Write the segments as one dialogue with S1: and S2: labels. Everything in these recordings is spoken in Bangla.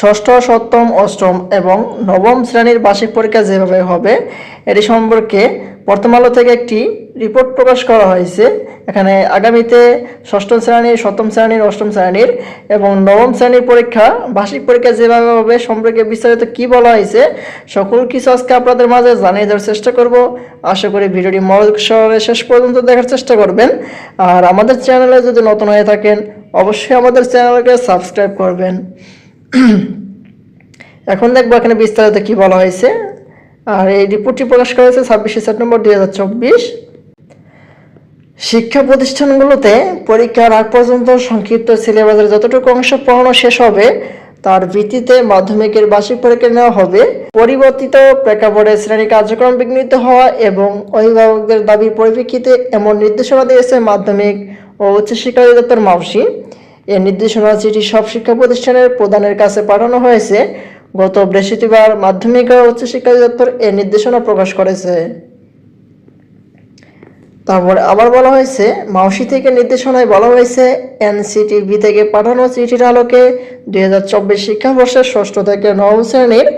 S1: ষষ্ঠ, সপ্তম, অষ্টম এবং নবম শ্রেণির বার্ষিক পরীক্ষা যেভাবে হবে, এটি সম্পর্কে প্রথম থেকে একটি রিপোর্ট প্রকাশ করা হয়েছে। এখানে আগামীতে ষষ্ঠ শ্রেণির সপ্তম শ্রেণির অষ্টম শ্রেণির এবং নবম শ্রেণির পরীক্ষা, বার্ষিক পরীক্ষা যেভাবে হবে সম্পর্কে বিস্তারিত কি বলা হয়েছে, সকল কিছু আজকে আপনাদের মাঝে জানিয়ে দেওয়ার চেষ্টা করব। আশা করি ভিডিওটি মনোযোগ শেষ পর্যন্ত দেখার চেষ্টা করবেন। আর আমাদের চ্যানেলে যদি নতুন হয়ে থাকেন, অবশ্যই আমাদের চ্যানেলকে সাবস্ক্রাইব করবেন। এখন দেখব এখানে বিস্তারিত কি বলা হয়েছে। আর এই রিপোর্টটি প্রকাশ করা হয়েছে ছাব্বিশে সেপ্টেম্বর দুই হাজার চব্বিশ। শিক্ষা প্রতিষ্ঠানগুলোতে পরীক্ষার আগ পর্যন্ত সংক্ষিপ্ত সিলেবাসের যতটুকু অংশ পড়ানো শেষ হবে, তার ভিত্তিতে মাধ্যমিকের বার্ষিক পরীক্ষা নেওয়া হবে। পরিবর্তিত প্রেক্ষাপটে শ্রেণি কার্যক্রম বিঘ্নিত হওয়া এবং অভিভাবকদের দাবির পরিপ্রেক্ষিতে এমন নির্দেশনা দিয়েছে মাধ্যমিক ও উচ্চশিক্ষা অধিদপ্তর মাউসি। এই নির্দেশনা চিঠি সব শিক্ষা প্রতিষ্ঠানের প্রধানের কাছে পাঠানো হয়েছে। গত বৃহস্পতিবার মাধ্যমিক ও উচ্চশিক্ষা অধিদপ্তর এর নির্দেশনা প্রকাশ করেছে। তারপরে আবার বলা হয়েছে, মাউসি থেকে নির্দেশনায় বলা হয়েছে, এনসিটিভি থেকে পাঠানো চিঠির আলোকে দুই হাজার চব্বিশ শিক্ষাবর্ষের ষষ্ঠ থেকে নবম শ্রেণির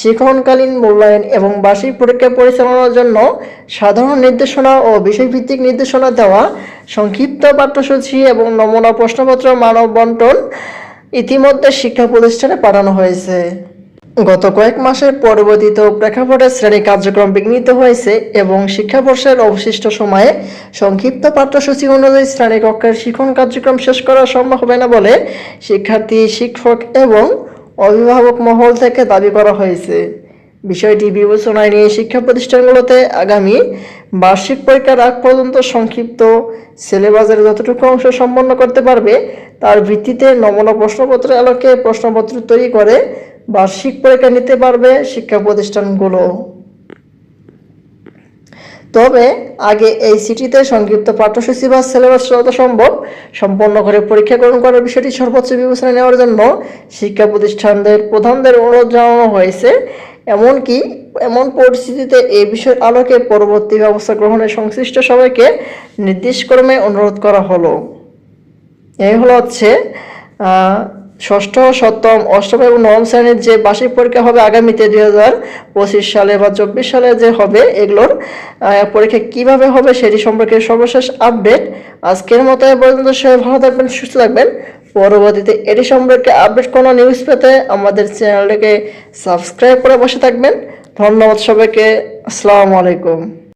S1: শিক্ষণকালীন মূল্যায়ন এবং বার্ষিক পরীক্ষা পরিচালনার জন্য সাধারণ নির্দেশনা ও বিষয়ভিত্তিক নির্দেশনা দেওয়া, সংক্ষিপ্ত পাঠ্যসূচি এবং নমুনা প্রশ্নপত্র মানব বন্টন ইতিমধ্যে শিক্ষা প্রতিষ্ঠানে পাঠানো হয়েছে। গত কয়েক মাসের পরিবর্তিত প্রেক্ষাপটে শ্রেণি কার্যক্রম বিঘ্নিত হয়েছে এবং শিক্ষাবর্ষের অবশিষ্ট সময়ে সংক্ষিপ্ত পাঠ্যসূচি অনুযায়ী শ্রেণি কক্ষের শিক্ষণ কার্যক্রম শেষ করা সম্ভব হবে না বলে শিক্ষার্থী, শিক্ষক এবং অভিভাবক মহল থেকে দাবি করা হয়েছে। বিষয়টি বিবেচনায় নিয়ে শিক্ষা প্রতিষ্ঠানগুলোতে আগামী বার্ষিক পরীক্ষার আগ পর্যন্ত সংক্ষিপ্ত সিলেবাসের যতটুকু অংশ সম্পন্ন করতে পারবে, তার ভিত্তিতে নমুনা প্রশ্নপত্রের আলোকে প্রশ্নপত্র তৈরি করে বার্ষিক পরীক্ষা নিতে পারবে শিক্ষা প্রতিষ্ঠানগুলো। তবে আগে এই সিটিতে সংক্ষিপ্ত পাঠ্যসূচি বা সিলেবাস যত সম্ভব। সম্পন্ন করে পরীক্ষা গ্রহণ করার বিষয়টি সর্বোচ্চ বিবেচনা নেওয়ার জন্য শিক্ষা প্রতিষ্ঠানদের প্রধানদের অনুরোধ জানানো হয়েছে। এমনকি এমন পরিস্থিতিতে এই বিষয়ের আলোকে পরবর্তী ব্যবস্থা গ্রহণের সংশ্লিষ্ট সবাইকে নির্দেশক্রমে অনুরোধ করা হলো। এই হলো হচ্ছে ষষ্ঠ, সপ্তম, অষ্টম এবং নবম শ্রেণির যে বার্ষিক পরীক্ষা হবে আগামীতে দুই হাজার পঁচিশ সালে বা চব্বিশ সালে যে হবে, এগুলোর পরীক্ষা কীভাবে হবে সেটি সম্পর্কে সর্বশেষ আপডেট আজকের মতো এ পর্যন্ত। সবাই ভালো থাকবেন, সুস্থ থাকবেন। পরবর্তীতে এটি সম্পর্কে আপডেট কোনো নিউজ পেতে আমাদের চ্যানেলটাকে সাবস্ক্রাইব করে বসে থাকবেন। ধন্যবাদ সবাইকে। আসসালামু আলাইকুম।